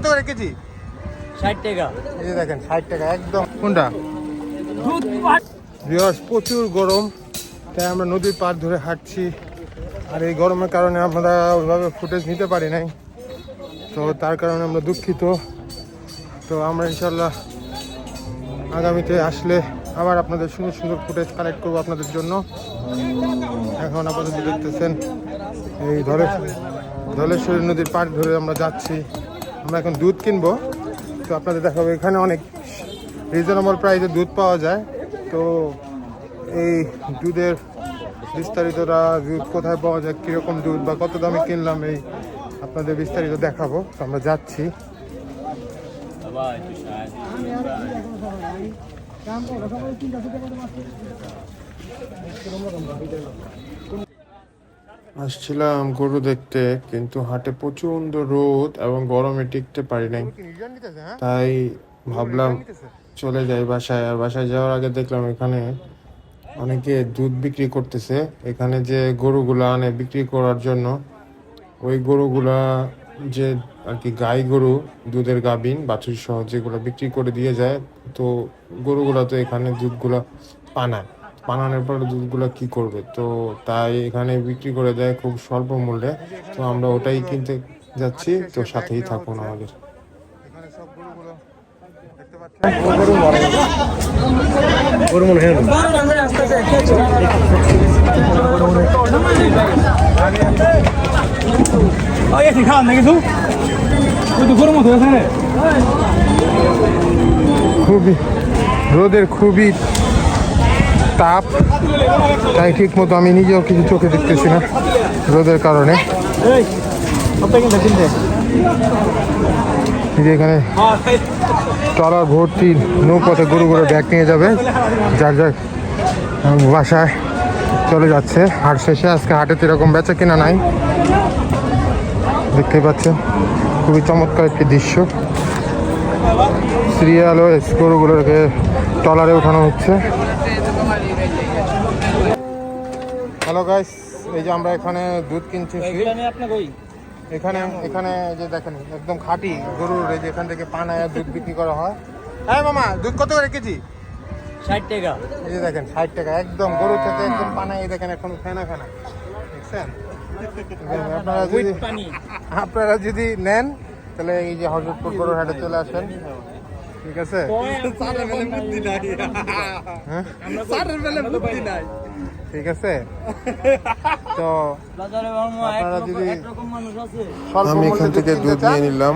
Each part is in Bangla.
কত করে কেজি? ষাট টাকা। এই যে দেখেন ষাট টাকা একদম। কোনটা? দুধ প্রচুর গরম। তাই আমরা নদীর পাড় ধরে হাঁটছি। আর এই গরমের কারণে আমরা ওইভাবে ফুটেজ নিতে পারি নাই। তো তার কারণে আমরা দুঃখিত। তো আমরা ইনশাল্লাহ আগামীতে আসলে আবার আপনাদের সুন্দর সুন্দর ফুটেজ কালেক্ট করব আপনাদের জন্য। এখন আপাতত দেখতেছেন এই ধলেশ্বরী নদীর পাড় ধরে আমরা যাচ্ছি। আমরা এখন দুধ কিনবো। তো আপনাদের দেখাবো, এখানে অনেক রিজনেবল প্রাইসে দুধ পাওয়া যায়। তো এই দুধের বিস্তারিতটা দুধ কোথায় পাওয়া যায়, কীরকম দুধ বা কত দামে কিনলাম, এই আপনাদের বিস্তারিত দেখাবো। তো আমরা যাচ্ছি। আসছিলাম গরু দেখতে কিন্তু হাটে প্রচণ্ড রোদ এবং গরমে টিকতে পারি নাই। তাই ভাবলাম চলে যাই বাসায়। আর বাসায় যাওয়ার আগে দেখলাম এখানে অনেকে দুধ বিক্রি করতেছে। এখানে যে গরুগুলা আনে বিক্রি করার জন্য ওই গরুগুলা যে আর কি গাই গরু দুধের গাবিন বাছুর সহ যেগুলো বিক্রি করে দিয়ে যায় তো গরুগুলা তো এখানে দুধগুলা পানায়। পানানোর পরে দুধগুলো কি করবে? তো তাই এখানে বিক্রি করে দেয় খুব স্বল্প মূল্যে। তো আমরা ওটাই কিনতে যাচ্ছি, তো সাথেই থাকুন আমাদের। খুবই, রোদের খুবই তাপ। তাই ঠিক মতো আমি নিজেও কিছু চোখে দেখতেছি না রোদের কারণে। যে এখানে ট্রলার ভর্তি নৌপথে গরু গরু ব্যাগ নিয়ে যাবে। যার যার বাসায় চলে যাচ্ছে। হাট শেষে আজকে হাটে এরকম বেচা কিনা নাই। দেখতে পাচ্ছেন, খুবই চমৎকার একটি দৃশ্য। সিরিয়াল ও গরুগুলোকে ট্রলারে ওঠানো হচ্ছে। হ্যালো গাইস এই যে আমরা এখানে দুধ কিনছি এখানে এখানে যে দেখেন একদম খাঁটি গরুর এই যে এখান থেকে পানায় দুধ বিক্রি করা হয়। হ্যাঁ মামা দুধ কত করে কেজি? ষাট টাকা। এই যে দেখেন ষাট টাকা। একদম গরু থেকে একদম পানায় এই দেখেন এখন ফেনা ফেনা। দেখছেন? আপনারা যদি উইথ পানি। আপনারা যদি নেন তাহলে এই যে হজরতপুর গরুর হাটে চলে আসেন। ঠিক আছে? হ্যাঁ? ঠিক আছে? তো আপনারা যদি আমি এখান থেকে দুধ নিয়ে নিলাম।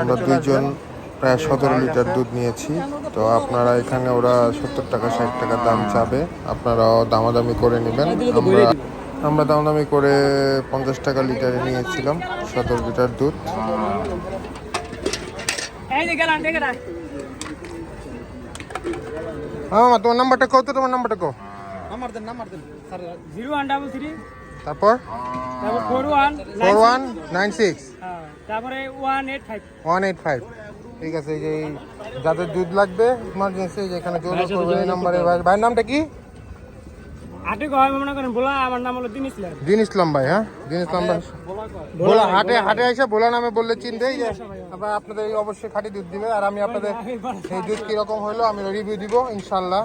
আমরা দুইজন প্রায় সতেরো লিটার দুধ নিয়েছি। তো আপনারা এখানে ওরা সত্তর টাকা ষাট টাকা দাম চাবে। আপনারাও দামাদামি করে নেবেন। আমরা আমরা দামাদামি করে পঞ্চাশ টাকা লিটারে নিয়েছিলাম সতেরো লিটার দুধ। হ্যাঁ তোমার নাম্বারটা কত তোমার নাম্বারটা কো নাম্বার দেন নাম্বার দেন। Sir zero one double three তারপর? তারপর four one four one nine six. তারপরে one eight five. One eight five. ঠিক আছে এই যে এই যাদের দুধ লাগবে ইমার্জেন্সি যেখানে যোগাযোগ করবে এই নাম্বারে ভাই ভাইয়ের নামটা কি? আটে কয় মনে করেন বলা আমার নাম হলো দিন ইসলাম দিন ইসলাম ভাই হ্যাঁ? দিন ইসলাম ভাই। বলা হাটে হাটে এসে বলা নামে বললে চিনতে এই যে আপনার আপনাদের অবশ্যই খাঁটি দুধ দিবে আর আমি আপনাদের এই দুধ কীরকম হলো আমি রিভিউ দিব ইনশাল্লাহ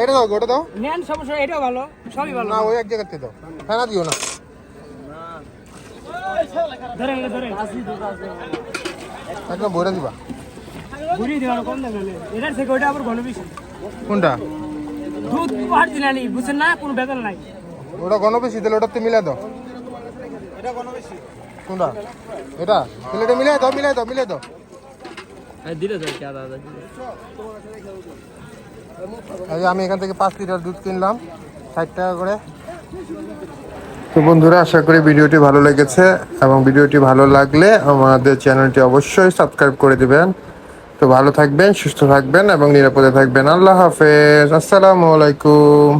এটা দাও ওটা দাও। নেন সমস্যা এটাও ভালো সবই ভালো। না ওই এক জায়গাতে দাও। হ্যাঁ না দিও না। ধরেন ধরেন একদম ভরে দিবা। ঘুরিয়ে দেওয়ার কম দাম এটার থেকে ওইটা আবার ঘন বেশি কোনটা? দুধ পাহাড় দিলে নি বুঝছেন না? কোনো বেতন নাই। ওটা গণ বেশি দিলে ওটা তো মিলে দাও। কোনটা? এটা? তাহলে এটা মিলে দাও মিলে দাও মিলে দাও। দিলে তো কে দাদা এই আমি এখান থেকে পাঁচ লিটার দুধ কিনলাম, ষাট টাকা করে। তো বন্ধুরা, আশা করি ভিডিওটি ভালো লেগেছে এবং ভিডিওটি ভালো লাগলে আমাদের চ্যানেলটি অবশ্যই সাবস্ক্রাইব করে দেবেন। তো ভালো থাকবেন, সুস্থ থাকবেন এবং নিরাপদে থাকবেন। আল্লাহ হাফেজ। আসসালামু আলাইকুম।